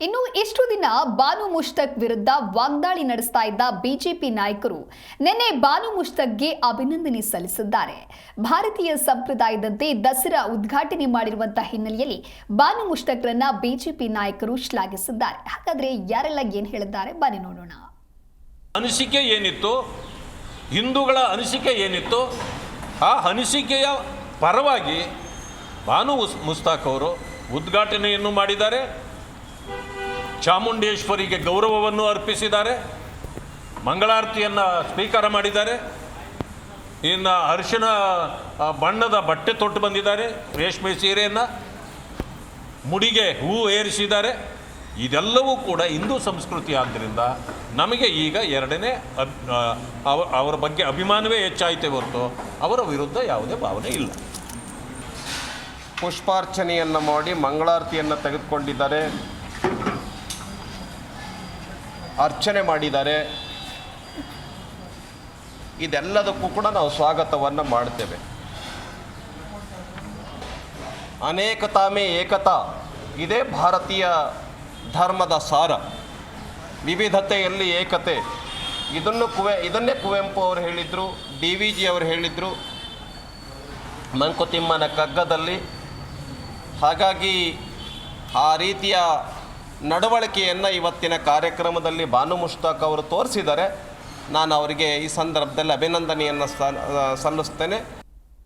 ಇನ್ನು ಇಷ್ಟು ದಿನ ಬಾನು ಮುಷ್ತಕ್ ವಿರುದ್ಧ ವಾಗ್ದಾಳಿ ನಡೆಸ್ತಾ ಇದ್ದ ಬಿಜೆಪಿ ನಾಯಕರು ನಿನ್ನೆ ಬಾನು ಮುಷ್ತಕ್ಗೆ ಅಭಿನಂದನೆ ಸಲ್ಲಿಸಿದ್ದಾರೆ. ಭಾರತೀಯ ಸಂಪ್ರದಾಯದಂತೆ ದಸರಾ ಉದ್ಘಾಟನೆ ಮಾಡಿರುವಂತಹ ಹಿನ್ನೆಲೆಯಲ್ಲಿ ಬಾನು ಮುಷ್ತಕ್ರನ್ನ ಬಿಜೆಪಿ ನಾಯಕರು ಶ್ಲಾಘಿಸಿದ್ದಾರೆ. ಹಾಗಾದ್ರೆ ಯಾರೆಲ್ಲ ಏನ್ ಹೇಳಿದ್ದಾರೆ? ಬನ್ನಿ ನೋಡೋಣ. ಅನಿಸಿಕೆ ಏನಿತ್ತು? ಹಿಂದೂಗಳ ಅನಿಸಿಕೆ ಏನಿತ್ತು? ಆ ಅನಿಸಿಕೆಯ ಪರವಾಗಿ ಬಾನು ಮುಸ್ತಾಕ್ ಅವರು ಉದ್ಘಾಟನೆಯನ್ನು ಮಾಡಿದ್ದಾರೆ. ಚಾಮುಂಡೇಶ್ವರಿಗೆ ಗೌರವವನ್ನು ಅರ್ಪಿಸಿದ್ದಾರೆ. ಮಂಗಳಾರತಿಯನ್ನು ಸ್ವೀಕಾರ ಮಾಡಿದ್ದಾರೆ. ಇನ್ನು ಅರಿಶಿನ ಬಣ್ಣದ ಬಟ್ಟೆ ತೊಟ್ಟು ಬಂದಿದ್ದಾರೆ. ರೇಷ್ಮೆ ಸೀರೆಯನ್ನು ಮುಡಿಗೆ ಹೂ ಏರಿಸಿದ್ದಾರೆ. ಇದೆಲ್ಲವೂ ಕೂಡ ಹಿಂದೂ ಸಂಸ್ಕೃತಿ ಆದ್ದರಿಂದ ನಮಗೆ ಈಗ ಎರಡನೇ ಅಬ್ ಅವ- ಅವರ ಬಗ್ಗೆ ಅಭಿಮಾನವೇ ಹೆಚ್ಚಾಯಿತೇ ಹೊರತು ಅವರ ವಿರುದ್ಧ ಯಾವುದೇ ಭಾವನೆ ಇಲ್ಲ. ಪುಷ್ಪಾರ್ಚನೆಯನ್ನು ಮಾಡಿ ಮಂಗಳಾರತಿಯನ್ನು ತೆಗೆದುಕೊಂಡಿದ್ದಾರೆ. ಅರ್ಚನೆ ಮಾಡಿದ್ದಾರೆ. ಇದೆಲ್ಲದಕ್ಕೂ ಕೂಡ ನಾವು ಸ್ವಾಗತವನ್ನು ಮಾಡ್ತೇವೆ. ಅನೇಕತಾಮೇ ಏಕತಾ, ಇದೇ ಭಾರತೀಯ ಧರ್ಮದ ಸಾರ. ವಿವಿಧತೆಯಲ್ಲಿ ಏಕತೆ. ಇದನ್ನು ಕುವೆ, ಇದನ್ನೇ ಕುವೆಂಪು ಅವರು ಹೇಳಿದರು, ಡಿ ವಿ ಜಿ ಅವರು ಹೇಳಿದರು. ಮಂಕುತಿಮ್ಮನ ಕಗ್ಗದಲ್ಲಿ. ಹಾಗಾಗಿ ಆ ರೀತಿಯ ನಡವಳಿಕೆಯನ್ನು ಇವತ್ತಿನ ಕಾರ್ಯಕ್ರಮದಲ್ಲಿ ಭಾನು ಮುಷ್ತಾಕ್ ಅವರು ತೋರಿಸಿದರೆ ನಾನು ಅವರಿಗೆ ಈ ಸಂದರ್ಭದಲ್ಲಿ ಅಭಿನಂದನೆಯನ್ನು ಸಲ್ಲಿಸ್ತೇನೆ.